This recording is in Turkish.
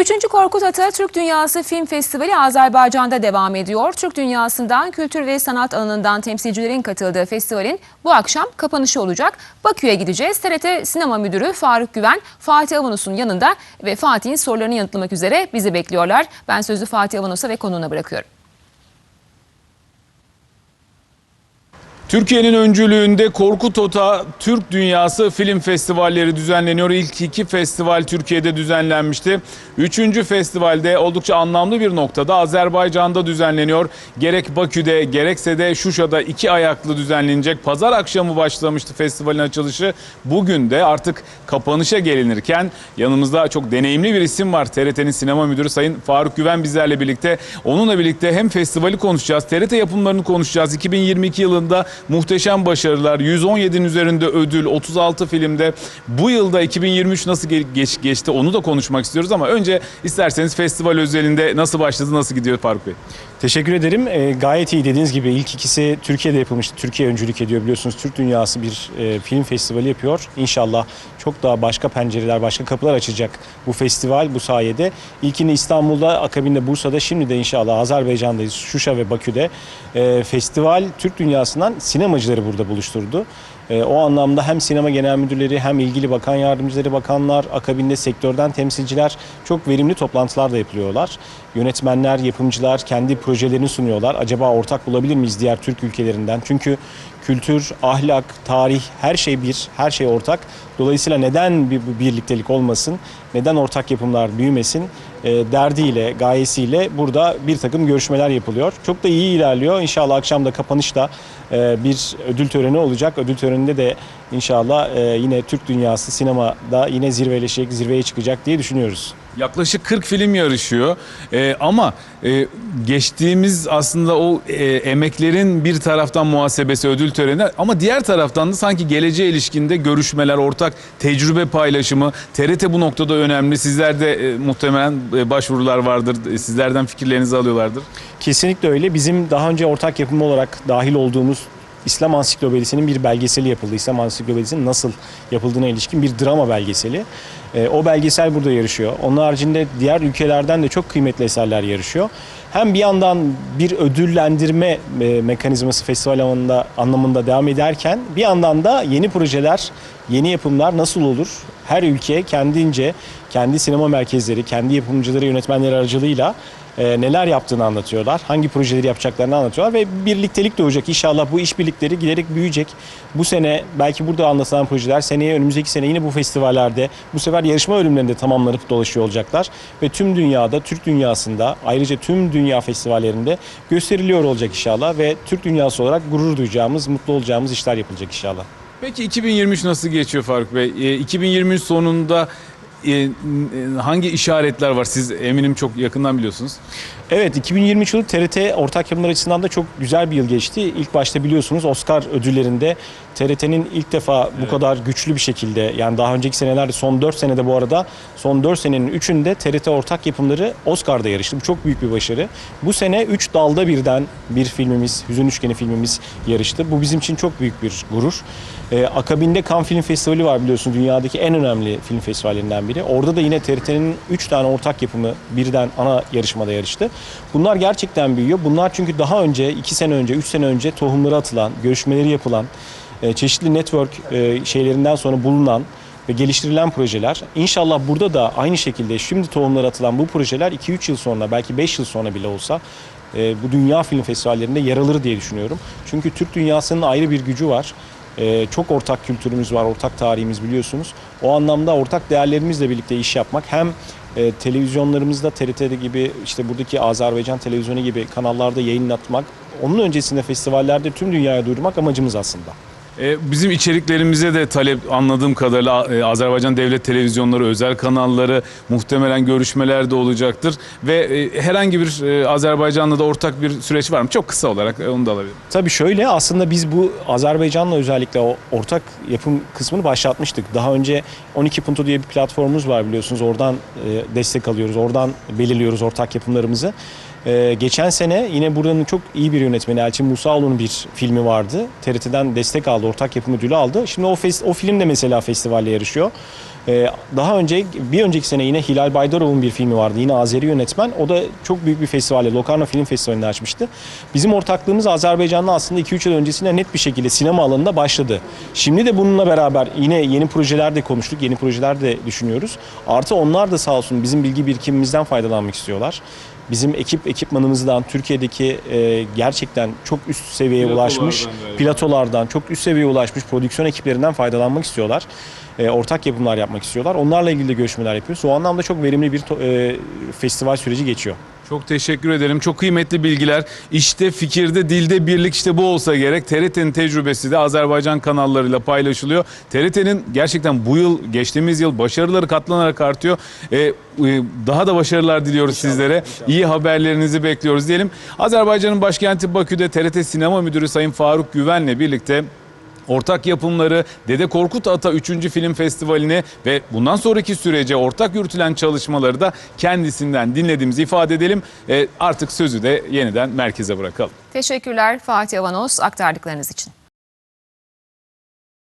Üçüncü Korkut Ata Türk Dünyası Film Festivali Azerbaycan'da devam ediyor. Türk dünyasından, kültür ve sanat alanından temsilcilerin katıldığı festivalin bu akşam kapanışı olacak. Bakü'ye gideceğiz. TRT Sinema Müdürü Faruk Güven, Fatih Avanos'un yanında ve Fatih'in sorularını yanıtlamak üzere bizi bekliyorlar. Ben sözü Fatih Avanos'a ve konuğuna bırakıyorum. Türkiye'nin öncülüğünde Korkut Ota Türk Dünyası Film Festivalleri düzenleniyor. İlk iki festival Türkiye'de düzenlenmişti. Üçüncü festivalde oldukça anlamlı bir noktada Azerbaycan'da düzenleniyor. Gerek Bakü'de gerekse de Şuşa'da iki ayaklı düzenlenecek. Pazar akşamı başlamıştı festivalin açılışı. Bugün de artık kapanışa gelinirken yanımızda çok deneyimli bir isim var. TRT'nin sinema müdürü Sayın Faruk Güven bizlerle birlikte. Onunla birlikte hem festivali konuşacağız, TRT yapımlarını konuşacağız. 2022 yılında muhteşem başarılar, 117'nin üzerinde ödül, 36 filmde. Bu yılda 2023 nasıl ge- geç, geçti onu da konuşmak istiyoruz ama önce isterseniz festival özelinde nasıl başladı, nasıl gidiyor Faruk Bey? Teşekkür ederim. Ee, gayet iyi dediğiniz gibi ilk ikisi Türkiye'de yapılmıştı. Türkiye öncülük ediyor biliyorsunuz. Türk Dünyası bir e, film festivali yapıyor. İnşallah çok daha başka pencereler, başka kapılar açacak bu festival bu sayede. İlkini İstanbul'da, akabinde Bursa'da, şimdi de inşallah Azerbaycan'dayız. Şuşa ve Bakü'de. E, festival Türk dünyasından sinemacıları burada buluşturdu. E, o anlamda hem sinema genel müdürleri hem ilgili bakan yardımcıları, bakanlar, akabinde sektörden temsilciler çok verimli toplantılar da yapılıyorlar. Yönetmenler, yapımcılar kendi projelerini sunuyorlar. Acaba ortak bulabilir miyiz diğer Türk ülkelerinden? Çünkü kültür, ahlak, tarih her şey bir, her şey ortak. Dolayısıyla neden bir bir birliktelik olmasın, neden ortak yapımlar büyümesin e, derdiyle, gayesiyle burada bir takım görüşmeler yapılıyor. Çok da iyi ilerliyor. İnşallah akşam da kapanışta bir ödül töreni olacak. Ödül töreninde de inşallah e, yine Türk dünyası sinemada yine zirveleşecek, zirveye çıkacak diye düşünüyoruz. Yaklaşık 40 film yarışıyor Ee, ama e, geçtiğimiz aslında o e, emeklerin bir taraftan muhasebesi ödül töreni ama diğer taraftan da sanki geleceğe ilişkinde görüşmeler, ortak tecrübe paylaşımı TRT bu noktada önemli. Sizler de e, muhtemelen e, başvurular vardır. E, Sizlerden fikirlerinizi alıyorlardır. Kesinlikle öyle. Bizim daha önce ortak yapım olarak dahil olduğumuz İslam Ansiklopedisi'nin bir belgeseli yapıldı. İslam Ansiklopedisi'nin nasıl yapıldığına ilişkin bir drama belgeseli. Ee, o belgesel burada yarışıyor. Onun haricinde diğer ülkelerden de çok kıymetli eserler yarışıyor. Hem bir yandan bir ödüllendirme e, mekanizması festival anlamında, anlamında devam ederken bir yandan da yeni projeler, yeni yapımlar nasıl olur? Her ülke kendince, kendi sinema merkezleri, kendi yapımcıları, yönetmenleri aracılığıyla e, neler yaptığını anlatıyorlar. Hangi projeleri yapacaklarını anlatıyorlar ve birliktelik doğacak. İnşallah bu işbirlikleri giderek büyüyecek. Bu sene belki burada anlatılan projeler seneye önümüzdeki sene yine bu festivallerde bu sefer yarışma bölümlerinde tamamlanıp dolaşıyor olacaklar. Ve tüm dünyada, Türk dünyasında ayrıca tüm dünya festivallerinde gösteriliyor olacak inşallah ve Türk dünyası olarak gurur duyacağımız, mutlu olacağımız işler yapılacak inşallah. Peki 2023 nasıl geçiyor Faruk Bey? E, 2023 sonunda e, e, hangi işaretler var? Siz eminim çok yakından biliyorsunuz. Evet 2023 yılı TRT ortak yapımlar açısından da çok güzel bir yıl geçti. İlk başta biliyorsunuz Oscar ödüllerinde TRT'nin ilk defa bu kadar güçlü bir şekilde yani daha önceki senelerde son 4 senede bu arada son 4 senenin 3'ünde TRT ortak yapımları Oscar'da yarıştı. Bu çok büyük bir başarı. Bu sene 3 dalda birden bir filmimiz, Hüzün Üçgeni filmimiz yarıştı. Bu bizim için çok büyük bir gurur. Ee, akabinde Cannes Film Festivali var biliyorsunuz dünyadaki en önemli film festivallerinden biri. Orada da yine TRT'nin 3 tane ortak yapımı birden ana yarışmada yarıştı. Bunlar gerçekten büyüyor. Bunlar çünkü daha önce 2 sene önce, 3 sene önce tohumları atılan, görüşmeleri yapılan, e, çeşitli network e, şeylerinden sonra bulunan ve geliştirilen projeler. İnşallah burada da aynı şekilde şimdi tohumları atılan bu projeler 2-3 yıl sonra belki 5 yıl sonra bile olsa e, bu dünya film festivallerinde yer alır diye düşünüyorum. Çünkü Türk dünyasının ayrı bir gücü var. E, çok ortak kültürümüz var, ortak tarihimiz biliyorsunuz. O anlamda ortak değerlerimizle birlikte iş yapmak hem e, televizyonlarımızda TRT gibi işte buradaki Azerbaycan televizyonu gibi kanallarda yayınlatmak, onun öncesinde festivallerde tüm dünyaya duyurmak amacımız aslında. E, Bizim içeriklerimize de talep anladığım kadarıyla e, Azerbaycan Devlet Televizyonları, özel kanalları muhtemelen görüşmeler de olacaktır. Ve e, herhangi bir Azerbaycan'la da ortak bir süreç var mı? Çok kısa olarak onu da alabilirim. Tabii şöyle aslında biz bu Azerbaycan'la özellikle o ortak yapım kısmını başlatmıştık. Daha önce 12 Punto diye bir platformumuz var biliyorsunuz. Oradan destek alıyoruz. Oradan belirliyoruz ortak yapımlarımızı. E, geçen sene yine buranın çok iyi bir yönetmeni Elçin Musaoğlu'nun bir filmi vardı. TRT'den destek aldı, ortak yapım ödülü aldı. Şimdi o, fes- o film de mesela festivalle yarışıyor. Ee, daha önce bir önceki sene yine Hilal Baydarov'un bir filmi vardı. Yine Azeri yönetmen. O da çok büyük bir festivalle Locarno Film Festivali'nde açmıştı. Bizim ortaklığımız Azerbaycan'da aslında 2-3 yıl öncesinde net bir şekilde sinema alanında başladı. Şimdi de bununla beraber yine yeni projeler de konuştuk. Yeni projeler de düşünüyoruz. Artı onlar da sağ olsun bizim bilgi birikimimizden faydalanmak istiyorlar. Bizim ekip ekipmanımızdan Türkiye'deki e, gerçekten çok üst seviyeye Platolardan ulaşmış galiba. platolardan, çok üst seviyeye ulaşmış prodüksiyon ekiplerinden faydalanmak istiyorlar. E, ortak yapımlar yapmak istiyorlar. Onlarla ilgili de görüşmeler yapıyoruz. O anlamda çok verimli bir to- e, festival süreci geçiyor. Çok teşekkür ederim. Çok kıymetli bilgiler. İşte fikirde, dilde birlik işte bu olsa gerek. TRT'nin tecrübesi de Azerbaycan kanallarıyla paylaşılıyor. TRT'nin gerçekten bu yıl, geçtiğimiz yıl başarıları katlanarak artıyor. Ee, daha da başarılar diliyoruz sizlere. İyi haberlerinizi bekliyoruz diyelim. Azerbaycan'ın başkenti Bakü'de TRT Sinema Müdürü Sayın Faruk Güven'le birlikte Ortak yapımları Dede Korkut Ata 3. Film Festivali'ne ve bundan sonraki sürece ortak yürütülen çalışmaları da kendisinden dinlediğimizi ifade edelim. E, artık sözü de yeniden merkeze bırakalım. Teşekkürler Fatih Avanos aktardıklarınız için.